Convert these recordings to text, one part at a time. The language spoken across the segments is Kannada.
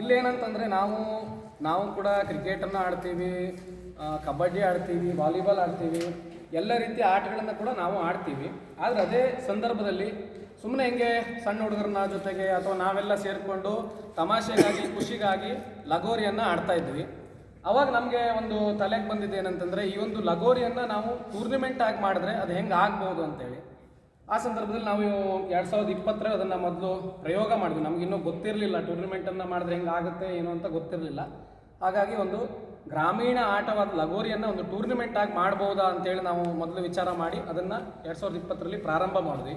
ಇಲ್ಲೇನಂತಂದರೆ ನಾವು ನಾವು ಕೂಡ ಕ್ರಿಕೆಟನ್ನು ಆಡ್ತೀವಿ ಕಬಡ್ಡಿ ಆಡ್ತೀವಿ, ವಾಲಿಬಾಲ್ ಆಡ್ತೀವಿ, ಎಲ್ಲ ರೀತಿಯ ಆಟಗಳನ್ನು ಕೂಡ ನಾವು ಆಡ್ತೀವಿ. ಆದರೆ ಅದೇ ಸಂದರ್ಭದಲ್ಲಿ ಸುಮ್ಮನೆ ಹೆಂಗೆ ಸಣ್ಣ ಹುಡುಗರನ್ನ ಜೊತೆಗೆ ಅಥವಾ ನಾವೆಲ್ಲ ಸೇರಿಕೊಂಡು ತಮಾಷೆಗಾಗಿ, ಖುಷಿಗಾಗಿ ಲಗೋರಿಯನ್ನು ಆಡ್ತಾ ಇದ್ವಿ. ಅವಾಗ ನಮಗೆ ಒಂದು ತಲೆಗೆ ಬಂದಿದ್ದು ಏನಂತಂದರೆ ಈ ಒಂದು ಲಗೋರಿಯನ್ನು ನಾವು ಟೂರ್ನಿಮೆಂಟ್ ಆಗಿ ಮಾಡಿದ್ರೆ ಅದು ಹೆಂಗೆ ಆಗ್ಬೋದು ಅಂತೇಳಿ. ಆ ಸಂದರ್ಭದಲ್ಲಿ ನಾವು ಎರಡು ಸಾವಿರದ ಇಪ್ಪತ್ತರ ಅದನ್ನು ಮೊದಲು ಪ್ರಯೋಗ ಮಾಡಿದ್ವಿ. ನಮಗಿನ್ನೂ ಗೊತ್ತಿರಲಿಲ್ಲ ಟೂರ್ನಿಮೆಂಟನ್ನು ಮಾಡಿದ್ರೆ ಹೆಂಗೆ ಆಗುತ್ತೆ, ಏನು ಅಂತ ಗೊತ್ತಿರಲಿಲ್ಲ. ಹಾಗಾಗಿ ಒಂದು ಗ್ರಾಮೀಣ ಆಟವಾದ ಲಗೋರಿಯನ್ನು ಒಂದು ಟೂರ್ನಮೆಂಟ್ ಆಗಿ ಮಾಡ್ಬೋದಾ ಅಂತೇಳಿ ನಾವು ಮೊದಲು ವಿಚಾರ ಮಾಡಿ ಅದನ್ನು ಎರಡು ಸಾವಿರದ ಇಪ್ಪತ್ತರಲ್ಲಿ ಪ್ರಾರಂಭ ಮಾಡಿದ್ವಿ.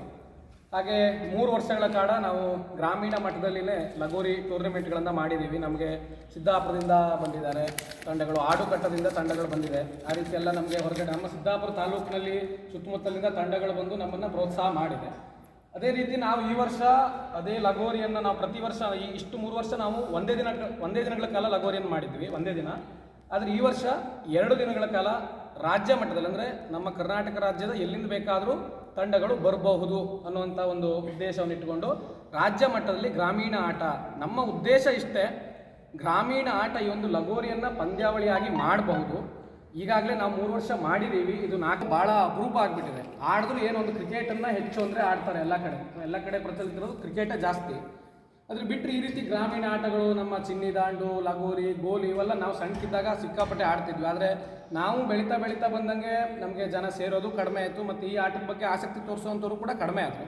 ಹಾಗೆ ಮೂರು ವರ್ಷಗಳ ಕಾಲ ನಾವು ಗ್ರಾಮೀಣ ಮಟ್ಟದಲ್ಲಿನೇ ಲಗೋರಿ ಟೂರ್ನಮೆಂಟ್ಗಳನ್ನು ಮಾಡಿದ್ದೀವಿ. ನಮಗೆ ಸಿದ್ದಾಪುರದಿಂದ ಬಂದಿದ್ದಾರೆ, ತಂಡಗಳು ಆಡುಕಟ್ಟದಿಂದ ತಂಡಗಳು ಬಂದಿದೆ. ಆ ರೀತಿ ಎಲ್ಲ ನಮಗೆ ಹೊರಗಡೆ ನಮ್ಮ ಸಿದ್ದಾಪುರ ತಾಲೂಕಿನಲ್ಲಿ ಸುತ್ತಮುತ್ತಲಿಂದ ತಂಡಗಳು ಬಂದು ನಮ್ಮನ್ನು ಪ್ರೋತ್ಸಾಹ ಮಾಡಿದೆ. ಅದೇ ರೀತಿ ನಾವು ಈ ವರ್ಷ ಅದೇ ಲಗೋರಿಯನ್ನು ನಾವು ಪ್ರತಿ ವರ್ಷ ಈ ಇಷ್ಟು ಮೂರು ವರ್ಷ ನಾವು ಒಂದೇ ದಿನ, ಒಂದೇ ದಿನಗಳ ಕಾಲ ಲಗೋರಿಯನ್ನು ಮಾಡಿದ್ವಿ, ಒಂದೇ ದಿನ. ಆದರೆ ಈ ವರ್ಷ ಎರಡು ದಿನಗಳ ಕಾಲ ರಾಜ್ಯ ಮಟ್ಟದಲ್ಲಿ, ಅಂದರೆ ನಮ್ಮ ಕರ್ನಾಟಕ ರಾಜ್ಯದ ಎಲ್ಲಿಂದ ಬೇಕಾದರೂ ತಂಡಗಳು ಬರಬಹುದು ಅನ್ನುವಂಥ ಒಂದು ಉದ್ದೇಶವನ್ನು ಇಟ್ಟುಕೊಂಡು ರಾಜ್ಯ ಮಟ್ಟದಲ್ಲಿ ಗ್ರಾಮೀಣ ಆಟ. ನಮ್ಮ ಉದ್ದೇಶ ಇಷ್ಟೇ, ಗ್ರಾಮೀಣ ಆಟ ಈ ಒಂದು ಲಗೋರಿಯನ್ನು ಪಂದ್ಯಾವಳಿಯಾಗಿ ಮಾಡಬಹುದು. ಈಗಾಗಲೇ ನಾವು ಮೂರು ವರ್ಷ ಮಾಡಿದ್ದೀವಿ ಇದು ನಾಲ್ಕು ಭಾಳ ಅಪರೂಪ ಆಗಿಬಿಟ್ಟಿದೆ. ಆಡಿದ್ರು ಏನು ಒಂದು ಕ್ರಿಕೆಟನ್ನು ಹೆಚ್ಚು ಅಂದರೆ ಆಡ್ತಾರೆ ಎಲ್ಲ ಕಡೆ. ಎಲ್ಲ ಕಡೆ ಪ್ರಚಲಿತ ಇರೋದು ಕ್ರಿಕೆಟೇ ಜಾಸ್ತಿ. ಅದ್ರ ಬಿಟ್ಟರೆ ಈ ರೀತಿ ಗ್ರಾಮೀಣ ಆಟಗಳು, ನಮ್ಮ ಚಿನ್ನಿ ದಾಂಡು, ಲಗೋರಿ, ಗೋಲಿ ಇವೆಲ್ಲ ನಾವು ಸಣ್ಣಕ್ಕಿದ್ದಾಗ ಸಿಕ್ಕಾಪಟ್ಟೆ ಆಡ್ತಿದ್ವಿ. ಆದರೆ ನಾವು ಬೆಳೀತಾ ಬೆಳೀತಾ ಬಂದಂಗೆ ನಮಗೆ ಜನ ಸೇರೋದು ಕಡಿಮೆ ಆಯಿತು ಮತ್ತು ಈ ಆಟದ ಬಗ್ಗೆ ಆಸಕ್ತಿ ತೋರಿಸುವಂಥವ್ರು ಕೂಡ ಕಡಿಮೆ ಆಯಿತು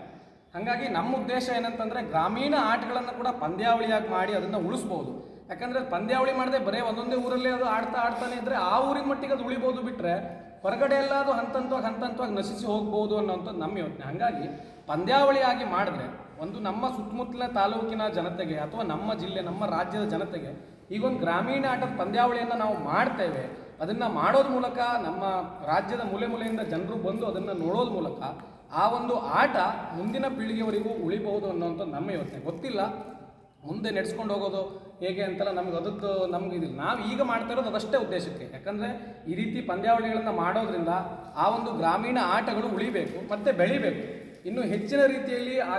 ಹಾಗಾಗಿ ನಮ್ಮ ಉದ್ದೇಶ ಏನಂತಂದರೆ ಗ್ರಾಮೀಣ ಆಟಗಳನ್ನು ಕೂಡ ಪಂದ್ಯಾವಳಿಯಾಗಿ ಮಾಡಿ ಅದನ್ನು ಉಳಿಸ್ಬೋದು. ಯಾಕಂದರೆ ಪಂದ್ಯಾವಳಿ ಮಾಡದೆ ಬರೀ ಒಂದೊಂದೇ ಊರಲ್ಲೇ ಅದು ಆಡ್ತಾ ಆಡ್ತಾನೆ ಇದ್ದರೆ ಆ ಊರಿನ ಮಟ್ಟಿಗೆ ಅದು ಉಳಿಬೋದು ಬಿಟ್ಟರೆ ಹೊರಗಡೆ ಎಲ್ಲಾದರೂ ಹಂತ ಹಂತವಾಗಿ ಹಂತ ಹಂತವಾಗಿ ನಶಿಸಿ ಹೋಗ್ಬೋದು ಅನ್ನೋಂಥದ್ದು ನಮ್ಮ ಯೋಚನೆ. ಹಾಗಾಗಿ ಪಂದ್ಯಾವಳಿಯಾಗಿ ಮಾಡಿದ್ರೆ ಒಂದು ನಮ್ಮ ಸುತ್ತಮುತ್ತಲ ತಾಲೂಕಿನ ಜನತೆಗೆ ಅಥವಾ ನಮ್ಮ ಜಿಲ್ಲೆ, ನಮ್ಮ ರಾಜ್ಯದ ಜನತೆಗೆ ಈಗೊಂದು ಗ್ರಾಮೀಣ ಆಟದ ಪಂದ್ಯಾವಳಿಯನ್ನು ನಾವು ಮಾಡ್ತೇವೆ. ಅದನ್ನು ಮಾಡೋದ್ರ ಮೂಲಕ ನಮ್ಮ ರಾಜ್ಯದ ಮೂಲೆ ಮೂಲೆಯಿಂದ ಜನರು ಬಂದು ಅದನ್ನು ನೋಡೋದ್ರ ಮೂಲಕ ಆ ಒಂದು ಆಟ ಮುಂದಿನ ಪೀಳಿಗೆಯವರೆಗೂ ಉಳಿಬಹುದು ಅನ್ನೋಂಥದ್ದು ನಮ್ಮ ಯೋಚನೆ. ಗೊತ್ತಿಲ್ಲ ಮುಂದೆ ನಡೆಸ್ಕೊಂಡು ಹೋಗೋದು ಹೇಗೆ ಅಂತೆಲ್ಲ ನಮ್ಗೆ ಅದಕ್ಕೆ ನಮ್ಗೆ ಇದಿಲ್ಲ. ನಾವು ಈಗ ಮಾಡ್ತಾ ಇರೋದು ಅದಷ್ಟೇ ಉದ್ದೇಶಕ್ಕೆ. ಯಾಕಂದರೆ ಈ ರೀತಿ ಪಂದ್ಯಾವಳಿಗಳನ್ನು ಮಾಡೋದ್ರಿಂದ ಆ ಒಂದು ಗ್ರಾಮೀಣ ಆಟಗಳು ಉಳಿಬೇಕು ಮತ್ತು ಬೆಳಿಬೇಕು. ಇನ್ನು ಹೆಚ್ಚಿನ ರೀತಿಯಲ್ಲಿ ಆ